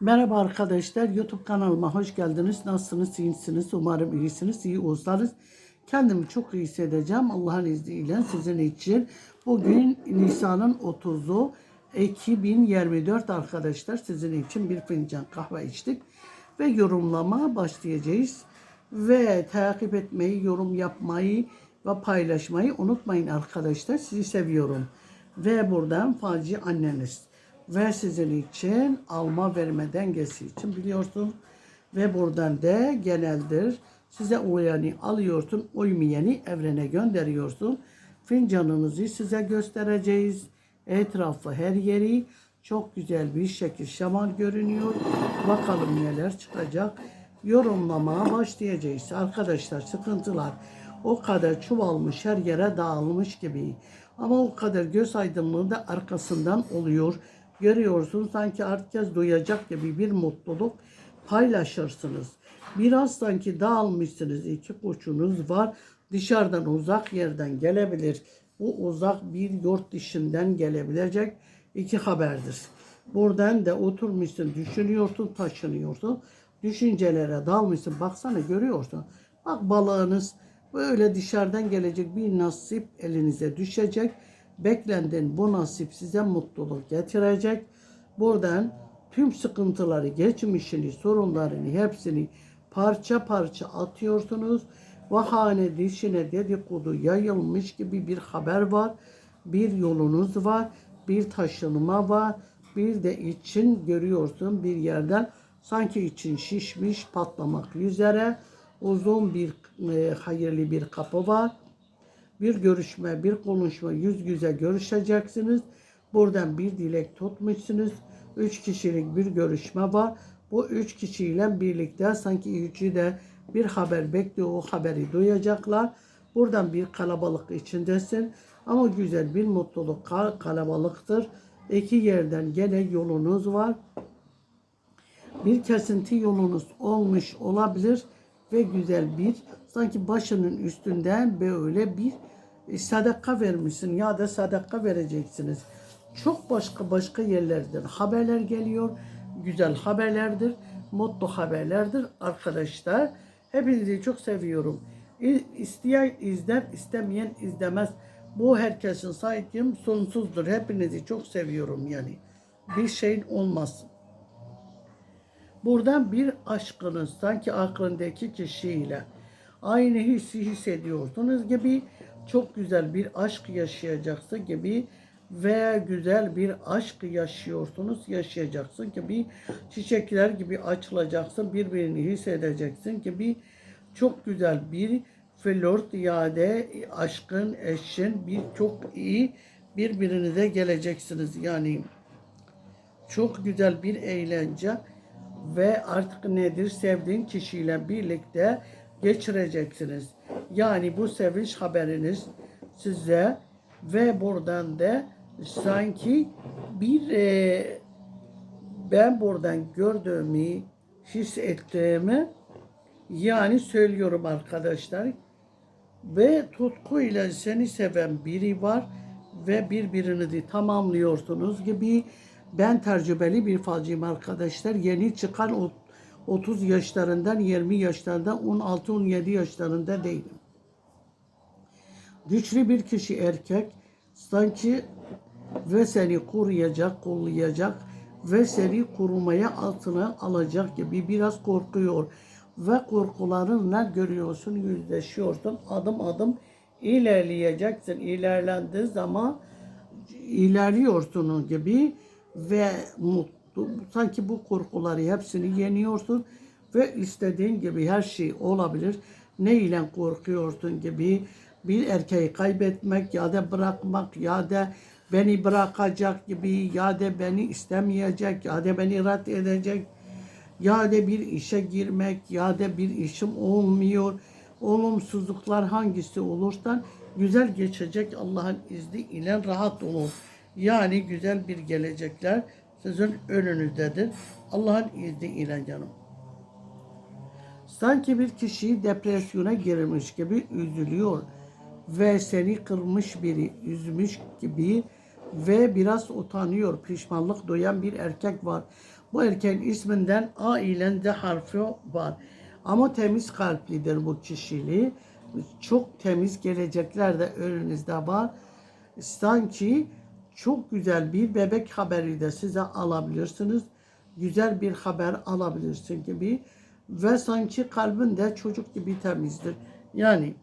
Merhaba arkadaşlar, YouTube kanalıma hoş geldiniz. Nasılsınız, iyisiniz? Umarım iyisiniz, iyi olsanız. Kendimi çok iyi hissedeceğim Allah'ın izniyle sizin için. Bugün Nisan'ın 30'u 2024 arkadaşlar. Sizin için bir fincan kahve içtik. Ve yorumlama başlayacağız. Ve takip etmeyi, yorum yapmayı ve paylaşmayı unutmayın arkadaşlar. Sizi seviyorum. Ve buradan Faci anneniz ve sizin için alma verme dengesi için biliyorsun ve buradan da geneldir. Size uyanı alıyorsun, uymayanı evrene gönderiyorsun. Fincanınızı size göstereceğiz. Etrafı her yeri çok güzel bir şekil şaman görünüyor. Bakalım neler çıkacak. Yorumlamaya başlayacağız. Arkadaşlar sıkıntılar o kadar çuvalmış her yere dağılmış gibi. Ama o kadar göz aydınlığı da arkasından oluyor görüyorsun sanki herkes duyacak gibi bir mutluluk paylaşırsınız. Biraz sanki dağılmışsınız iki koçunuz var dışarıdan uzak yerden gelebilir. Bu uzak bir yurt dışından gelebilecek iki haberdir. Buradan da oturmuşsun, düşünüyorsun, taşınıyorsun. Düşüncelere dalmışsın. Baksana görüyorsun. Bak balığınız böyle dışarıdan gelecek bir nasip elinize düşecek beklenden bu nasip size mutluluk getirecek. Buradan tüm sıkıntıları, geçmişini, sorunlarını hepsini parça parça atıyorsunuz. Vahane dişine dedikodu yayılmış gibi bir haber var. Bir yolunuz var. Bir taşınma var. Bir de için görüyorsun bir yerden sanki için şişmiş patlamak üzere uzun bir e, hayırlı bir kapı var bir görüşme, bir konuşma, yüz yüze görüşeceksiniz. Buradan bir dilek tutmuşsunuz. Üç kişilik bir görüşme var. Bu üç kişiyle birlikte sanki üçü de bir haber bekliyor. O haberi duyacaklar. Buradan bir kalabalık içindesin. Ama güzel bir mutluluk kalabalıktır. İki yerden gene yolunuz var. Bir kesinti yolunuz olmuş olabilir ve güzel bir sanki başının üstünden böyle bir sadaka vermişsin ya da sadaka vereceksiniz. Çok başka başka yerlerden haberler geliyor. Güzel haberlerdir. Mutlu haberlerdir arkadaşlar. Hepinizi çok seviyorum. İsteyen izler, istemeyen izlemez. Bu herkesin saygım sonsuzdur. Hepinizi çok seviyorum yani. Bir şeyin olmasın. Buradan bir aşkınız sanki aklındaki kişiyle aynı hissi hissediyorsunuz gibi çok güzel bir aşk yaşayacaksın gibi ve güzel bir aşk yaşıyorsunuz, yaşayacaksın gibi çiçekler gibi açılacaksın, birbirini hissedeceksin gibi çok güzel bir flört yade aşkın, eşin bir çok iyi birbirinize geleceksiniz. Yani çok güzel bir eğlence ve artık nedir sevdiğin kişiyle birlikte geçireceksiniz. Yani bu sevinç haberiniz size ve buradan da sanki bir e, ben buradan gördüğümü hissettiğimi yani söylüyorum arkadaşlar ve tutkuyla seni seven biri var ve birbirinizi tamamlıyorsunuz gibi ben tecrübeli bir falcıyım arkadaşlar. Yeni çıkan 30 yaşlarından 20 yaşlarında 16-17 yaşlarında değilim. Güçlü bir kişi erkek sanki ve seni koruyacak, kollayacak ve seni korumaya altına alacak gibi biraz korkuyor. Ve korkularınla görüyorsun, yüzleşiyorsun. Adım adım ilerleyeceksin. İlerlendiği zaman ilerliyorsun gibi ve mutlu. Sanki bu korkuları hepsini yeniyorsun ve istediğin gibi her şey olabilir. Ne ile korkuyorsun gibi bir erkeği kaybetmek ya da bırakmak ya da beni bırakacak gibi ya da beni istemeyecek ya da beni red edecek ya da bir işe girmek ya da bir işim olmuyor. Olumsuzluklar hangisi olursan güzel geçecek Allah'ın izni ile rahat olun. Yani güzel bir gelecekler sizin önünüzdedir. Allah'ın izniyle canım. Sanki bir kişi depresyona girmiş gibi üzülüyor ve seni kırmış biri üzmüş gibi ve biraz utanıyor, pişmanlık duyan bir erkek var. Bu erkeğin isminden A ile D harfi var. Ama temiz kalplidir bu kişiliği. Çok temiz gelecekler de önünüzde var. Sanki çok güzel bir bebek haberi de size alabilirsiniz. Güzel bir haber alabilirsin gibi. Ve sanki kalbin de çocuk gibi temizdir. Yani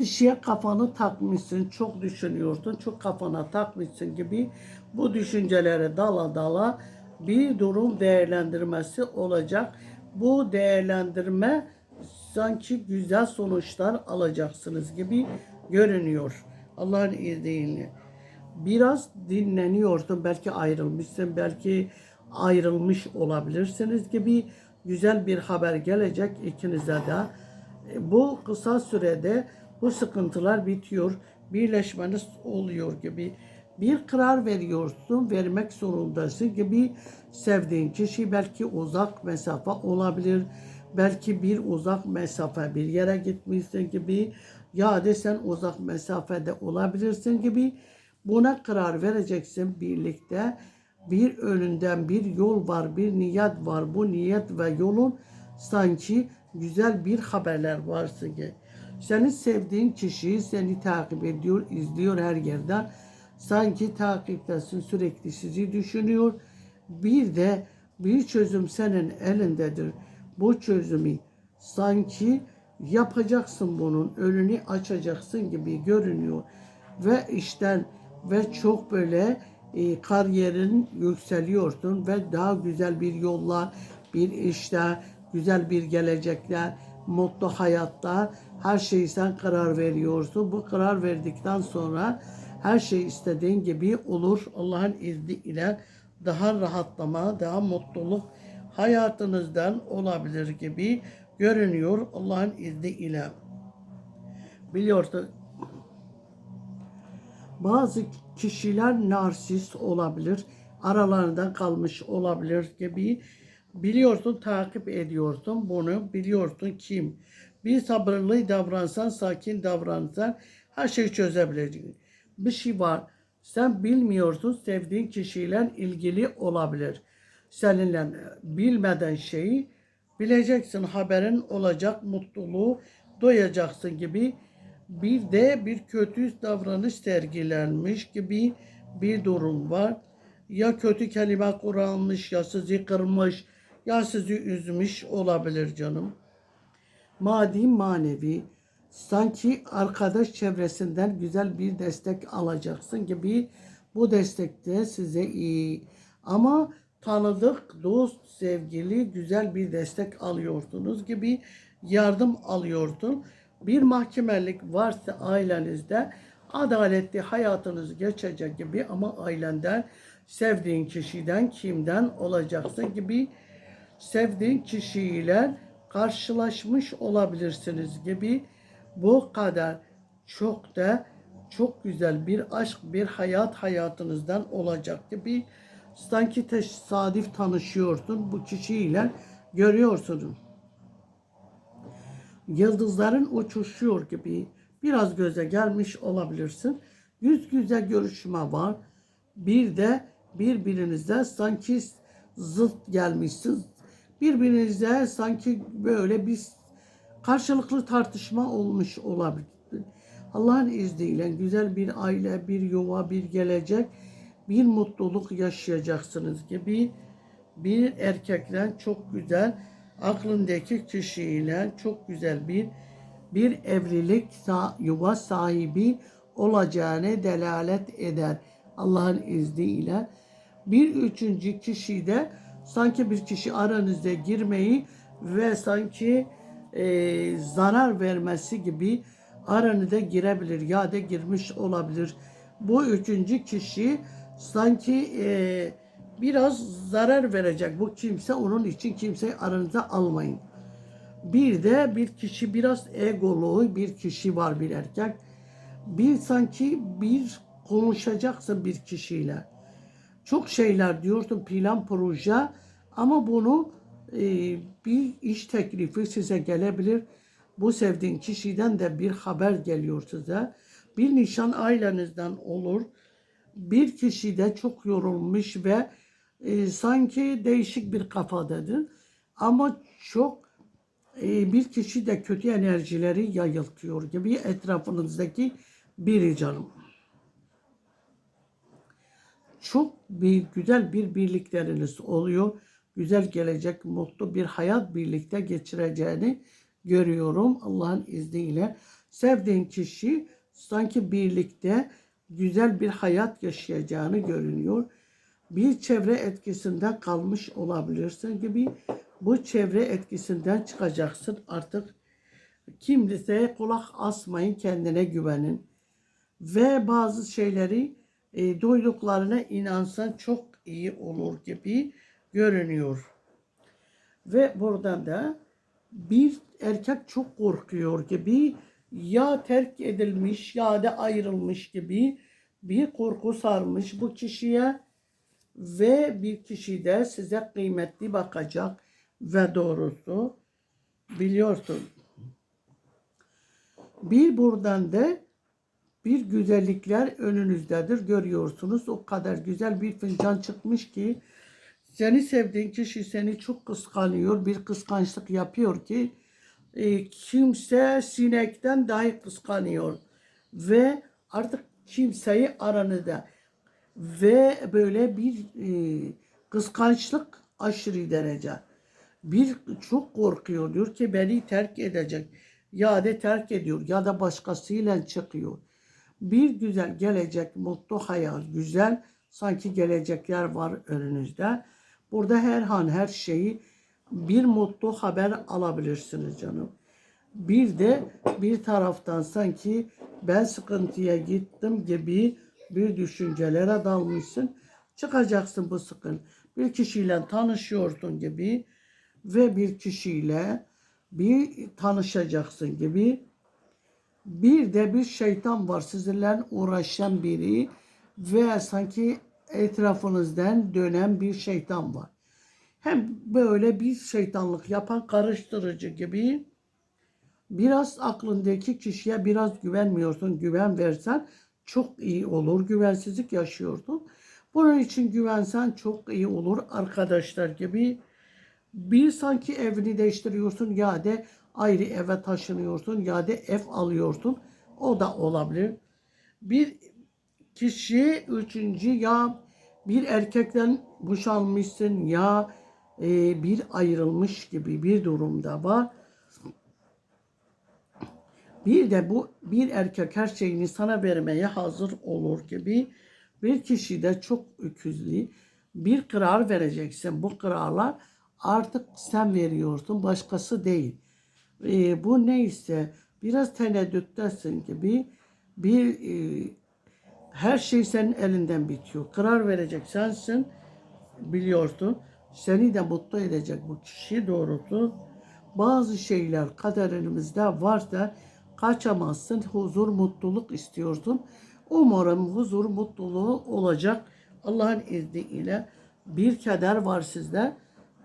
bir şeye kafanı takmışsın, çok düşünüyorsun, çok kafana takmışsın gibi bu düşüncelere dala dala bir durum değerlendirmesi olacak. Bu değerlendirme sanki güzel sonuçlar alacaksınız gibi görünüyor. Allah'ın izniyle. Biraz dinleniyorsun, belki ayrılmışsın, belki ayrılmış olabilirsiniz gibi güzel bir haber gelecek ikinize de. E, Bu kısa sürede bu sıkıntılar bitiyor, birleşmeniz oluyor gibi bir karar veriyorsun, vermek zorundasın gibi sevdiğin kişi belki uzak mesafe olabilir, belki bir uzak mesafe bir yere gitmişsin gibi ya da sen uzak mesafede olabilirsin gibi buna karar vereceksin birlikte. Bir önünden bir yol var, bir niyet var. Bu niyet ve yolun sanki güzel bir haberler varsın ki. Senin sevdiğin kişi seni takip ediyor, izliyor her yerden. Sanki takiptesin, sürekli sizi düşünüyor. Bir de bir çözüm senin elindedir. Bu çözümü sanki yapacaksın bunun önünü açacaksın gibi görünüyor. Ve işten ve çok böyle e, kariyerin yükseliyorsun ve daha güzel bir yolla, bir işte, güzel bir gelecekler, mutlu hayatta her şeyi sen karar veriyorsun. Bu karar verdikten sonra her şey istediğin gibi olur. Allah'ın izniyle daha rahatlama, daha mutluluk hayatınızdan olabilir gibi görünüyor Allah'ın izniyle. Biliyorsun bazı kişiler narsist olabilir, aralarında kalmış olabilir gibi biliyorsun, takip ediyorsun bunu, biliyorsun kim. Bir sabırlı davransan, sakin davransan her şeyi çözebilirsin. Bir şey var, sen bilmiyorsun, sevdiğin kişiyle ilgili olabilir. Seninle bilmeden şeyi bileceksin, haberin olacak, mutluluğu doyacaksın gibi bir de bir kötü davranış sergilenmiş gibi bir durum var. Ya kötü kelime kullanmış, ya sizi kırmış, ya sizi üzmüş olabilir canım. Maddi manevi sanki arkadaş çevresinden güzel bir destek alacaksın gibi bu destek de size iyi. Ama tanıdık, dost, sevgili güzel bir destek alıyorsunuz gibi yardım alıyordun. Bir mahkemelik varsa ailenizde adaletli hayatınız geçecek gibi ama ailenden sevdiğin kişiden kimden olacaksın gibi sevdiğin kişiyle karşılaşmış olabilirsiniz gibi bu kadar çok da çok güzel bir aşk, bir hayat hayatınızdan olacak gibi sanki tesadüf tanışıyorsun bu kişiyle görüyorsunuz. Yıldızların uçuşuyor gibi biraz göze gelmiş olabilirsin. Yüz yüze görüşme var. Bir de birbirinize sanki zıt gelmişsiniz. Birbirinize sanki böyle bir karşılıklı tartışma olmuş olabilir. Allah'ın izniyle güzel bir aile, bir yuva, bir gelecek, bir mutluluk yaşayacaksınız gibi bir erkekten çok güzel aklındaki kişiyle çok güzel bir bir evlilik yuva sahibi olacağını delalet eder Allah'ın izniyle. Bir üçüncü kişi de sanki bir kişi aranızda girmeyi ve sanki e, zarar vermesi gibi aranıza girebilir ya da girmiş olabilir. Bu üçüncü kişi sanki e, biraz zarar verecek. Bu kimse onun için kimseyi aranıza almayın. Bir de bir kişi biraz egolu bir kişi var bir erkek. Bir sanki bir konuşacaksın bir kişiyle. Çok şeyler diyorsun plan proje ama bunu e, bir iş teklifi size gelebilir. Bu sevdiğin kişiden de bir haber geliyor size. Bir nişan ailenizden olur. Bir kişi de çok yorulmuş ve e, sanki değişik bir kafadadır. Ama çok e, bir kişi de kötü enerjileri yayıltıyor gibi etrafınızdaki biri canım. Çok bir güzel bir birlikleriniz oluyor. Güzel gelecek, mutlu bir hayat birlikte geçireceğini görüyorum Allah'ın izniyle. Sevdiğin kişi sanki birlikte güzel bir hayat yaşayacağını görünüyor. Bir çevre etkisinden kalmış olabilirsin gibi bu çevre etkisinden çıkacaksın artık. Kimseye kulak asmayın, kendine güvenin. Ve bazı şeyleri e, duyduklarına inansan çok iyi olur gibi görünüyor. Ve buradan da bir erkek çok korkuyor gibi ya terk edilmiş ya da ayrılmış gibi bir korku sarmış bu kişiye ve bir kişi de size kıymetli bakacak ve doğrusu biliyorsun. Bir buradan da bir güzellikler önünüzdedir görüyorsunuz. O kadar güzel bir fincan çıkmış ki seni sevdiğin kişi seni çok kıskanıyor. Bir kıskançlık yapıyor ki e, kimse sinekten dahi kıskanıyor. Ve artık kimseyi aranıda ve böyle bir e, kıskançlık aşırı derece. Bir çok korkuyor diyor ki beni terk edecek. Ya da terk ediyor ya da başkasıyla çıkıyor. Bir güzel gelecek, mutlu hayal, güzel sanki gelecekler var önünüzde. Burada her an her şeyi bir mutlu haber alabilirsiniz canım. Bir de bir taraftan sanki ben sıkıntıya gittim gibi bir düşüncelere dalmışsın. Çıkacaksın bu sıkın. Bir kişiyle tanışıyorsun gibi ve bir kişiyle bir tanışacaksın gibi. Bir de bir şeytan var sizinle uğraşan biri ve sanki etrafınızdan dönen bir şeytan var. Hem böyle bir şeytanlık yapan karıştırıcı gibi biraz aklındaki kişiye biraz güvenmiyorsun. Güven versen çok iyi olur. Güvensizlik yaşıyordun. Bunun için güvensen çok iyi olur arkadaşlar gibi. Bir sanki evini değiştiriyorsun ya da ayrı eve taşınıyorsun ya da ev alıyorsun. O da olabilir. Bir kişi üçüncü ya bir erkekten boşanmışsın ya e, bir ayrılmış gibi bir durumda var. Bir de bu bir erkek her şeyini sana vermeye hazır olur gibi bir kişi de çok öküzlü bir karar vereceksin. Bu kararlar artık sen veriyorsun başkası değil. E, bu neyse biraz teneddüttesin gibi bir e, her şey senin elinden bitiyor. Karar verecek sensin biliyorsun. Seni de mutlu edecek bu kişi doğrusu. Bazı şeyler kaderinimizde varsa kaçamazsın. Huzur, mutluluk istiyorsun. Umarım huzur, mutluluğu olacak. Allah'ın izniyle bir keder var sizde.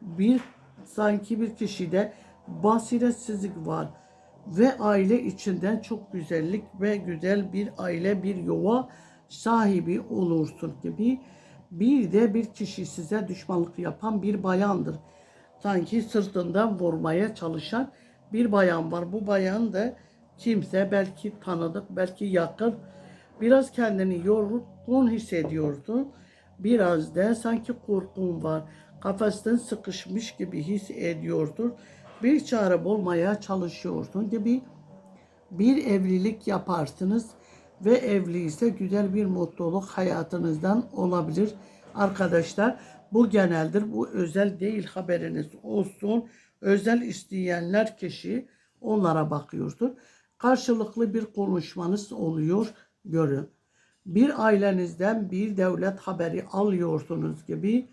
Bir sanki bir kişide basiretsizlik var ve aile içinden çok güzellik ve güzel bir aile, bir yuva sahibi olursun gibi. Bir de bir kişi size düşmanlık yapan bir bayandır. Sanki sırtından vurmaya çalışan bir bayan var. Bu bayan da kimse belki tanıdık, belki yakın. Biraz kendini yorgun hissediyorsun. Biraz da sanki korkun var. Kafasından sıkışmış gibi hissediyorsun. Bir çare bulmaya çalışıyorsun gibi bir evlilik yaparsınız ve evli ise güzel bir mutluluk hayatınızdan olabilir arkadaşlar. Bu geneldir. Bu özel değil haberiniz olsun. Özel isteyenler kişi onlara bakıyorsun. Karşılıklı bir konuşmanız oluyor görün. Bir ailenizden bir devlet haberi alıyorsunuz gibi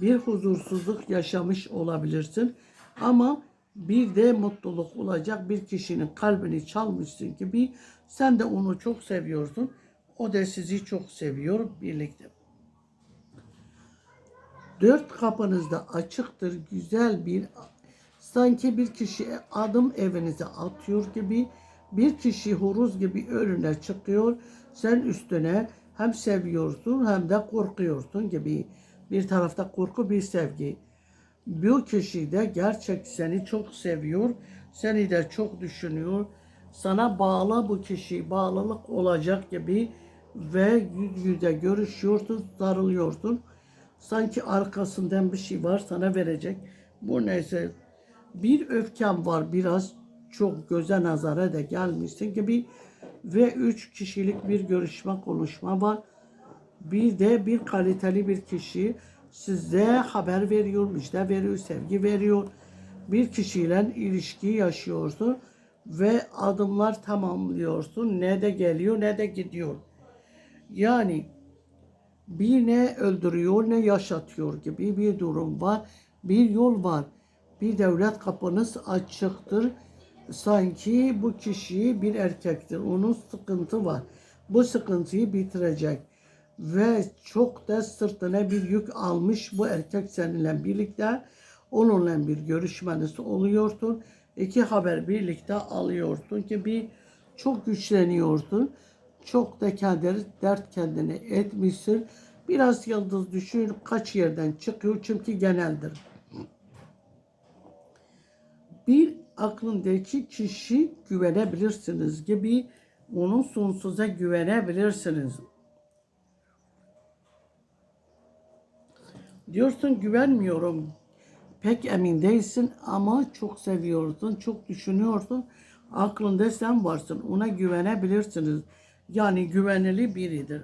bir huzursuzluk yaşamış olabilirsin. Ama bir de mutluluk olacak bir kişinin kalbini çalmışsın gibi sen de onu çok seviyorsun. O da sizi çok seviyor birlikte. Dört kapınız da açıktır. Güzel bir sanki bir kişi adım evinize atıyor gibi Bir kişi horoz gibi önüne çıkıyor. Sen üstüne hem seviyorsun hem de korkuyorsun gibi. Bir tarafta korku bir sevgi. Bu kişi de gerçek seni çok seviyor. Seni de çok düşünüyor. Sana bağlı bu kişi bağlılık olacak gibi ve yüz yüze görüşüyorsun, sarılıyorsun. Sanki arkasından bir şey var sana verecek. Bu neyse bir öfkem var biraz çok göze nazara da gelmişsin gibi ve üç kişilik bir görüşme konuşma var. Bir de bir kaliteli bir kişi size haber veriyor, müjde veriyor, sevgi veriyor. Bir kişiyle ilişki yaşıyorsun ve adımlar tamamlıyorsun. Ne de geliyor ne de gidiyor. Yani bir ne öldürüyor ne yaşatıyor gibi bir durum var. Bir yol var. Bir devlet kapınız açıktır. Sanki bu kişi bir erkektir. Onun sıkıntı var. Bu sıkıntıyı bitirecek. Ve çok da sırtına bir yük almış bu erkek seninle birlikte. Onunla bir görüşmeniz oluyorsun. İki haber birlikte alıyorsun ki bir çok güçleniyorsun. Çok da kendi dert kendine etmişsin. Biraz yıldız düşün kaç yerden çıkıyor çünkü geneldir. Bir aklındaki kişi güvenebilirsiniz gibi onun sonsuza güvenebilirsiniz. Diyorsun güvenmiyorum. Pek emin değilsin ama çok seviyorsun, çok düşünüyorsun. Aklında sen varsın. Ona güvenebilirsiniz. Yani güvenilir biridir.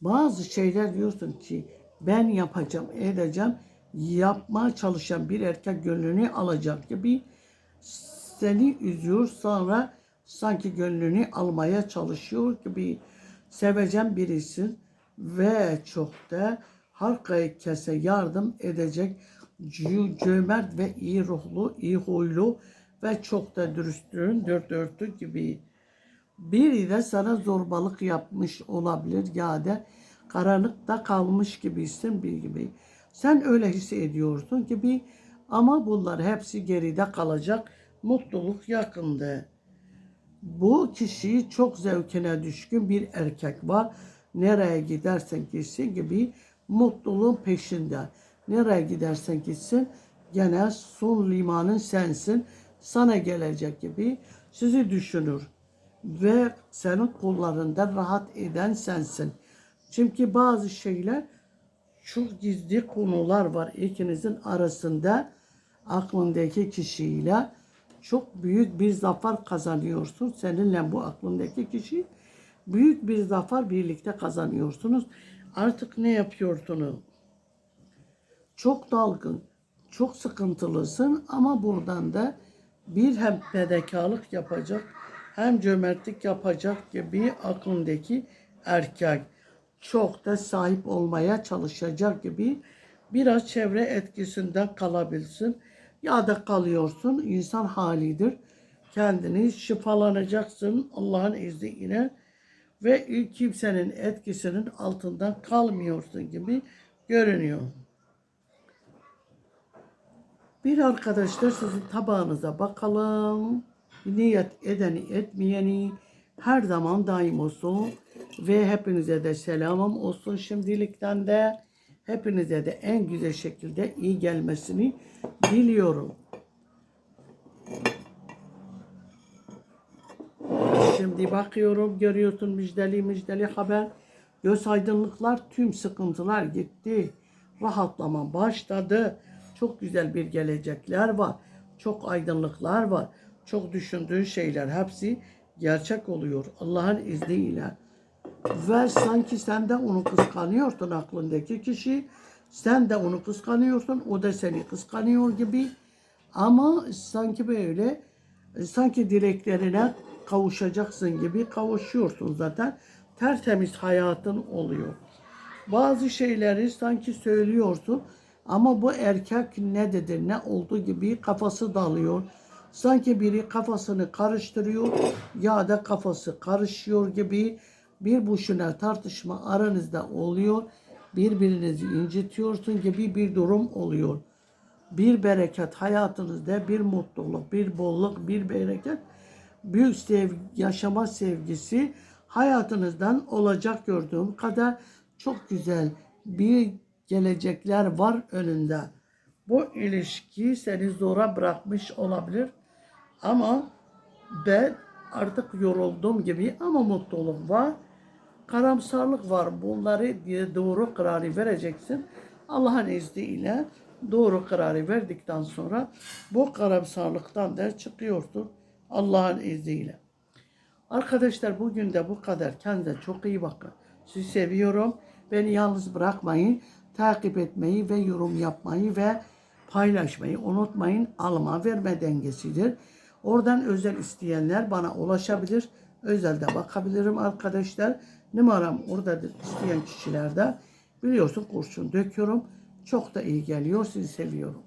Bazı şeyler diyorsun ki ben yapacağım, edeceğim. Yapmaya çalışan bir erkek gönlünü alacak gibi seni üzüyor sonra sanki gönlünü almaya çalışıyor gibi sevecen birisin ve çok da halkaya kese yardım edecek cö- cömert ve iyi ruhlu, iyi huylu ve çok da dürüstlüğün dört dörtlük gibi. Biri de sana zorbalık yapmış olabilir ya da karanlıkta kalmış gibisin bir gibi. Sen öyle hissediyorsun gibi ama bunlar hepsi geride kalacak. Mutluluk yakında. Bu kişi çok zevkine düşkün bir erkek var. Nereye gidersen gitsin gibi mutluluğun peşinde. Nereye gidersen gitsin gene son limanın sensin. Sana gelecek gibi sizi düşünür. Ve senin kullarında rahat eden sensin. Çünkü bazı şeyler çok gizli konular var ikinizin arasında aklındaki kişiyle çok büyük bir zafer kazanıyorsun. Seninle bu aklındaki kişi büyük bir zafer birlikte kazanıyorsunuz. Artık ne yapıyorsunuz? Çok dalgın, çok sıkıntılısın ama buradan da bir hem fedakarlık yapacak hem cömertlik yapacak gibi aklındaki erkek çok da sahip olmaya çalışacak gibi biraz çevre etkisinden kalabilsin ya da kalıyorsun insan halidir. Kendini şifalanacaksın Allah'ın izniyle ve kimsenin etkisinin altından kalmıyorsun gibi görünüyor. Bir arkadaşlar sizin tabağınıza bakalım. Niyet edeni etmeyeni her zaman daim olsun. Ve hepinize de selamım olsun şimdilikten de. Hepinize de en güzel şekilde iyi gelmesini diliyorum. Şimdi bakıyorum görüyorsun müjdeli müjdeli haber. Göz aydınlıklar tüm sıkıntılar gitti. Rahatlama başladı. Çok güzel bir gelecekler var. Çok aydınlıklar var. Çok düşündüğün şeyler hepsi gerçek oluyor Allah'ın izniyle. Ve sanki sen de onu kıskanıyorsun aklındaki kişi. Sen de onu kıskanıyorsun. O da seni kıskanıyor gibi. Ama sanki böyle sanki dileklerine kavuşacaksın gibi kavuşuyorsun zaten. Tertemiz hayatın oluyor. Bazı şeyleri sanki söylüyorsun ama bu erkek ne dedi ne oldu gibi kafası dalıyor. Sanki biri kafasını karıştırıyor ya da kafası karışıyor gibi bir boşuna tartışma aranızda oluyor. Birbirinizi incitiyorsun gibi bir durum oluyor. Bir bereket hayatınızda bir mutluluk, bir bolluk, bir bereket büyük sevgi, yaşama sevgisi hayatınızdan olacak gördüğüm kadar çok güzel bir gelecekler var önünde. Bu ilişki seni zora bırakmış olabilir ama ben artık yoruldum gibi ama mutluluk var. Karamsarlık var. Bunları diye doğru kararı vereceksin. Allah'ın izniyle doğru kararı verdikten sonra bu karamsarlıktan da çıkıyorsun. Allah'ın izniyle. Arkadaşlar bugün de bu kadar. Kendinize çok iyi bakın. Sizi seviyorum. Beni yalnız bırakmayın. Takip etmeyi ve yorum yapmayı ve paylaşmayı unutmayın. Alma verme dengesidir. Oradan özel isteyenler bana ulaşabilir. Özelde bakabilirim arkadaşlar. Numaram oradadır isteyen kişilerde. Biliyorsun kurşun döküyorum. Çok da iyi geliyor. Sizi seviyorum.